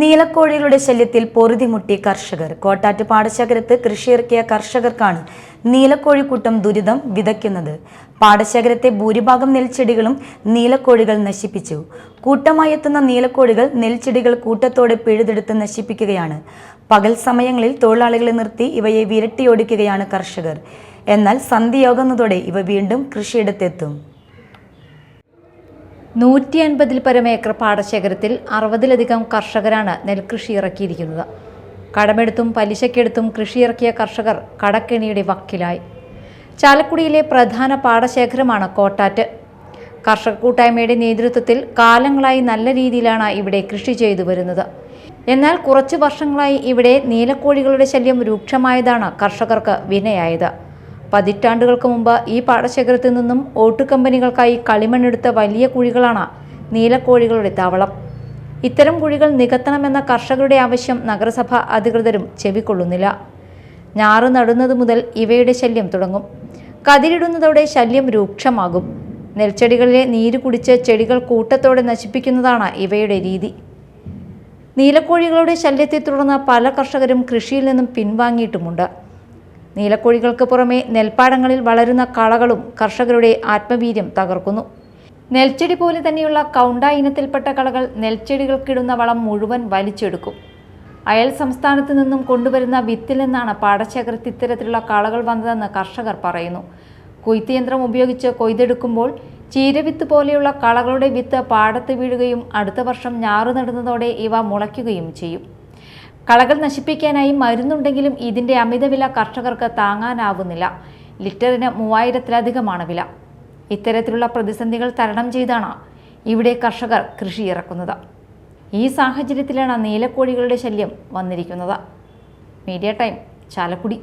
നീലക്കോഴികളുടെ ശല്യത്തിൽ പൊറുതിമുട്ടി കർഷകർ. കോട്ടാറ്റ് പാടശേഖരത്ത് കൃഷിയിറക്കിയ കർഷകർക്കാണ് നീലക്കോഴിക്കൂട്ടം ദുരിതം വിതയ്ക്കുന്നത്. പാടശേഖരത്തെ ഭൂരിഭാഗം നെൽച്ചെടികളും നീലക്കോഴികൾ നശിപ്പിച്ചു. കൂട്ടമായി എത്തുന്ന നീലക്കോഴികൾ നെൽച്ചെടികൾ കൂട്ടത്തോടെ പിഴുതെടുത്ത് നശിപ്പിക്കുകയാണ്. പകൽ സമയങ്ങളിൽ തൊഴിലാളികളെ നിർത്തി ഇവയെ വിരട്ടിയോടിക്കുകയാണ് കർഷകർ. എന്നാൽ സന്ധ്യയാകുന്നതോടെ ഇവ വീണ്ടും കൃഷിയിടത്തെത്തും. നൂറ്റി അൻപതിൽ പരം ഏക്കർ പാടശേഖരത്തിൽ അറുപതിലധികം കർഷകരാണ് നെൽകൃഷി ഇറക്കിയിരിക്കുന്നത്. കടമെടുത്തും പലിശക്കെടുത്തും കൃഷിയിറക്കിയ കർഷകർ കടക്കെണിയുടെ വക്കിലായി. ചാലക്കുടിയിലെ പ്രധാന പാടശേഖരമാണ് കോട്ടാറ്റ്. കർഷക കൂട്ടായ്മയുടെ നേതൃത്വത്തിൽ കാലങ്ങളായി നല്ല രീതിയിലാണ് ഇവിടെ കൃഷി ചെയ്തു വരുന്നത്. എന്നാൽ കുറച്ച് വർഷങ്ങളായി ഇവിടെ നീലക്കോഴികളുടെ ശല്യം രൂക്ഷമായതാണ് കർഷകർക്ക് വിനയായത്. പതിറ്റാണ്ടുകൾക്ക് മുമ്പ് ഈ പാടശേഖരത്തിൽ നിന്നും ഓട്ടുകമ്പനികൾക്കായി കളിമണ്ണെടുത്ത വലിയ കുഴികളാണ് നീലക്കോഴികളുടെ താവളം. ഇത്തരം കുഴികൾ നികത്തണമെന്ന കർഷകരുടെ ആവശ്യം നഗരസഭ അധികൃതരും ചെവിക്കൊള്ളുന്നില്ല. ഞാറ് നടുന്നത് മുതൽ ഇവയുടെ ശല്യം തുടങ്ങും. കതിരിടുന്നതോടെ ശല്യം രൂക്ഷമാകും. നെൽച്ചെടികളിലെ നീര് കുടിച്ച് ചെടികൾ കൂട്ടത്തോടെ നശിപ്പിക്കുന്നതാണ് ഇവയുടെ രീതി. നീലക്കോഴികളുടെ ശല്യത്തെ തുടർന്ന് പല കർഷകരും കൃഷിയിൽ നിന്നും പിൻവാങ്ങിയിട്ടുമുണ്ട്. നീലക്കോഴികൾക്ക് പുറമെ നെൽപ്പാടങ്ങളിൽ വളരുന്ന കളകളും കർഷകരുടെ ആത്മവീര്യം തകർക്കുന്നു. നെൽച്ചെടി പോലെ തന്നെയുള്ള കൗണ്ട ഇനത്തിൽപ്പെട്ട കളകൾ നെൽച്ചെടികൾക്കിടുന്ന വളം മുഴുവൻ വലിച്ചെടുക്കും. അയൽ സംസ്ഥാനത്ത് നിന്നും കൊണ്ടുവരുന്ന വിത്തിൽ നിന്നാണ് പാടശേഖരത്തിൽ ഇത്തരത്തിലുള്ള കളകൾ വന്നതെന്ന് കർഷകർ പറയുന്നു. കൊയ്ത്ത് യന്ത്രം ഉപയോഗിച്ച് കൊയ്തെടുക്കുമ്പോൾ ചീരവിത്ത് പോലെയുള്ള കളകളുടെ വിത്ത് പാടത്ത് വീഴുകയും അടുത്ത വർഷം ഞാറു നടുന്നതോടെ ഇവ മുളയ്ക്കുകയും ചെയ്യും. കളകൾ നശിപ്പിക്കാനായി മരുന്നുണ്ടെങ്കിലും ഇതിന്റെ അമിതവില കർഷകർക്ക് താങ്ങാനാവുന്നില്ല. ലിറ്ററിന് മൂവായിരത്തിലധികമാണ് വില. ഇത്തരത്തിലുള്ള പ്രതിസന്ധികൾ തരണം ചെയ്താണ് ഇവിടെ കർഷകർ കൃഷി ഇറക്കുന്നത്. ഈ സാഹചര്യത്തിലാണ് നീലക്കോഴികളുടെ ശല്യം വന്നിരിക്കുന്നത്. Media time Chalakudy.